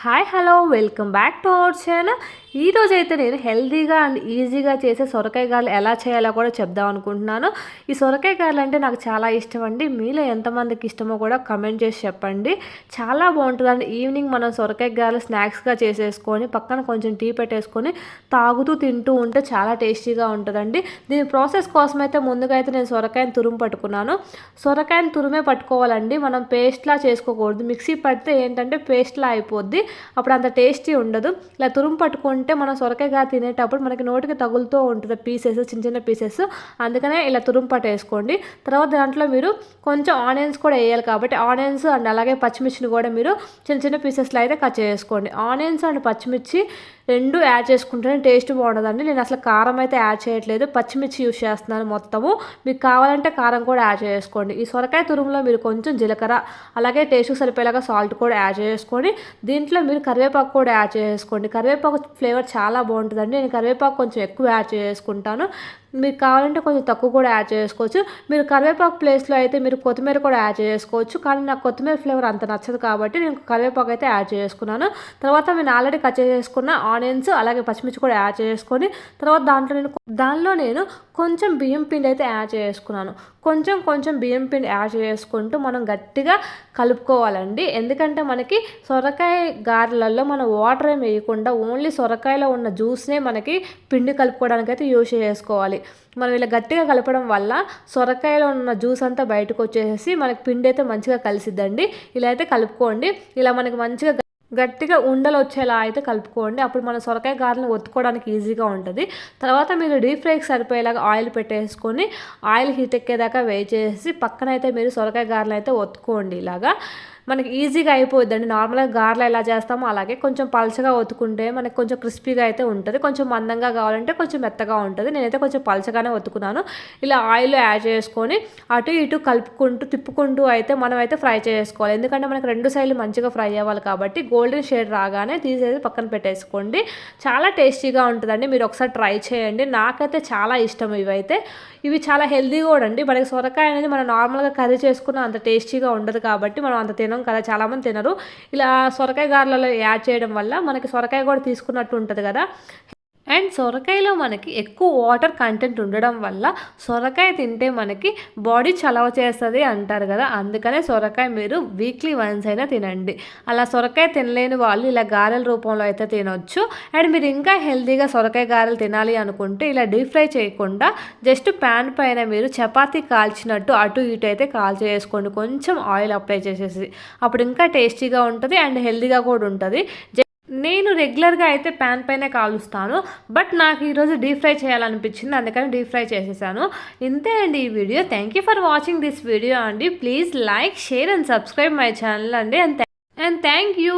Hi hello welcome back to our channel. ఈరోజు అయితే నేను హెల్దీగా అండ్ ఈజీగా చేసే సొరకాయ గారెలు ఎలా చేయాలో కూడా చెప్దాం అనుకుంటున్నాను. ఈ సొరకాయ గారెలు అంటే నాకు చాలా ఇష్టం అండి. మీలో ఎంతమందికి ఇష్టమో కూడా కమెంట్ చేసి చెప్పండి. చాలా బాగుంటుందండి ఈవినింగ్ మనం సొరకాయ గారెలు స్నాక్స్గా చేసేసుకొని పక్కన కొంచెం టీ పెట్టేసుకొని తాగుతూ తింటూ ఉంటే చాలా టేస్టీగా ఉంటుందండి. దీని ప్రాసెస్ కోసం అయితే ముందుగా అయితే నేను సొరకాయని తురుము పట్టుకున్నాను. సొరకాయని తురుమే పట్టుకోవాలండి. మనం పేస్ట్లా చేసుకోకూడదు. మిక్సీ పడితే ఏంటంటే పేస్ట్లా అయిపోద్ది. అప్పుడు అంత టేస్టీ ఉండదు. ఇలా తురుము పట్టుకుంటే మనం సొరకాయగా తినేటప్పుడు మనకి నోటికి తగులుతూ ఉంటుంది పీసెస్ చిన్న చిన్న పీసెస్. అందుకనే ఇలా తురుంపట వేసుకోండి. తర్వాత దాంట్లో మీరు కొంచెం ఆనియన్స్ కూడా వేయాలి కాబట్టి ఆనియన్స్ అండ్ అలాగే పచ్చిమిర్చిని కూడా మీరు చిన్న చిన్న పీసెస్లో అయితే కట్ చేసుకోండి. ఆనియన్స్ అండ్ పచ్చిమిర్చి రెండు యాడ్ చేసుకుంటేనే టేస్ట్ బాగుంటుందండి నేను అసలు కారం అయితే యాడ్ చేయట్లేదు. పచ్చిమిర్చి యూస్ చేస్తున్నాను మొత్తము. మీకు కావాలంటే కారం కూడా యాడ్ చేసుకోండి. ఈ సొరకాయ తురుములో మీరు కొంచెం జీలకర్ర అలాగే టేస్ట్కి సరిపోయేలాగా సాల్ట్ కూడా యాడ్ చేసుకొని దీంట్లో మీరు కరివేపాకు కూడా యాడ్ చేసుకోండి. కరివేపాకు ఫ్లేవర్ చాలా బాగుంటుందండి. నేను కరివేపాకు కొంచెం ఎక్కువ యాడ్ చేసుకుంటాను. మీరు కావాలంటే కొంచెం తక్కువ కూడా యాడ్ చేసుకోవచ్చు. మీరు కరివేపాకు ప్లేస్లో అయితే మీరు కొత్తిమీర కూడా యాడ్ చేసుకోవచ్చు. కానీ నాకు కొత్తిమీర ఫ్లేవర్ అంత నచ్చదు కాబట్టి నేను కరివేపాకు అయితే యాడ్ చేసుకున్నాను. తర్వాత నేను ఆల్రెడీ కట్ చేసుకున్న ఆనియన్స్ అలాగే పచ్చిమిర్చి కూడా యాడ్ చేసుకొని తర్వాత దాంట్లో నేను దానిలో నేను కొంచెం బియ్యం పిండి అయితే యాడ్ చేసుకున్నాను. కొంచెం కొంచెం బియ్యం పిండి యాడ్ చేసుకుంటూ మనం గట్టిగా కలుపుకోవాలండి. ఎందుకంటే మనకి సొరకాయ గారెలలో మనం వాటర్ ఏం వేయకుండా ఓన్లీ సొరకాయలో ఉన్న జ్యూస్నే మనకి పిండి కలుపుకోవడానికి అయితే యూజ్ చేసుకోవాలి. మనం ఇలా గట్టిగా కలపడం వల్ల సొరకాయలో ఉన్న జ్యూస్ అంతా బయటకు వచ్చేసి మనకి పిండి అయితే మంచిగా కలిసిద్దండి. ఇలా అయితే కలుపుకోండి. ఇలా మనకి మంచిగా గట్టిగా ఉండలు వచ్చేలా అయితే కలుపుకోండి. అప్పుడు మన సొరకాయ గారెలను ఒత్తుకోవడానికి ఈజీగా ఉంటుంది. తర్వాత మీరు డీప్ ఫ్రైకి సరిపోయేలాగా ఆయిల్ పెట్టేసుకొని ఆయిల్ హీట్ ఎక్కేదాకా వేయి చేసి పక్కన అయితే మీరు సొరకాయ గారెలు అయితే ఒత్తుకోండి ఇలాగా. మనకి ఈజీగా అయిపోద్దండి నార్మల్గా గారెలు ఎలా చేస్తామో అలాగే కొంచెం పలచగా ఒత్తుకుంటే మనకి కొంచెం క్రిస్పీగా అయితే ఉంటుంది. కొంచెం మందంగా కావాలంటే కొంచెం మెత్తగా ఉంటుంది. నేనైతే కొంచెం పలచగానే ఒత్తుకున్నాను. ఇలా ఆయిల్ యాడ్ చేసుకొని అటు ఇటు కలుపుకుంటూ తిప్పుకుంటూ అయితే మనం అయితే ఫ్రై చేసుకోవాలి. ఎందుకంటే మనకి రెండు సైడ్లు మంచిగా ఫ్రై అవ్వాలి కాబట్టి గోల్డెన్ షేడ్ రాగానే తీసేసి పక్కన పెట్టేసుకోండి. చాలా టేస్టీగా ఉంటుందండి. మీరు ఒకసారి ట్రై చేయండి. నాకైతే చాలా ఇష్టం ఇవైతే. ఇవి చాలా హెల్దీ కూడా అండి. మనకి సొరకాయ అనేది మనం నార్మల్గా కర్రీ చేసుకున్న అంత టేస్టీగా ఉండదు కాబట్టి మనం అంత తిన కదా చాలామంది తినరు. ఇలా సొరకాయ గారెలలో యాడ్ చేయడం వల్ల మనకి సొరకాయ కూడా తీసుకున్నట్టు ఉంటుంది కదా. అండ్ సొరకాయలో మనకి ఎక్కువ వాటర్ కంటెంట్ ఉండడం వల్ల సొరకాయ తింటే మనకి బాడీ చలవ చేస్తుంది అంటారు కదా అందుకనే సొరకాయ మీరు వీక్లీ వన్స్ అయినా తినండి. అలా సొరకాయ తినలేని వాళ్ళు ఇలా గారెల రూపంలో అయితే తినొచ్చు. అండ్ మీరు ఇంకా హెల్తీగా సొరకాయ గారెలు తినాలి అనుకుంటే ఇలా డీప్ ఫ్రై చేయకుండా జస్ట్ ప్యాన్ పైన మీరు చపాతీ కాల్చినట్టు అటు ఇటు అయితే కాల్చి చేసుకోండి కొంచెం ఆయిల్ అప్లై చేసేసి. అప్పుడు ఇంకా టేస్టీగా ఉంటుంది అండ్ హెల్తీగా కూడా ఉంటుంది. నేను రెగ్యులర్గా అయితే ప్యాన్ పైనే కాలుస్తాను బట్ నాకు ఈరోజు డీప్ ఫ్రై చేయాలనిపించింది అందుకని డీప్ ఫ్రై చేసేసాను. ఇంతే అండి ఈ video thank you for watching this video అండి. Please like share and subscribe my channel అండి. And and thank you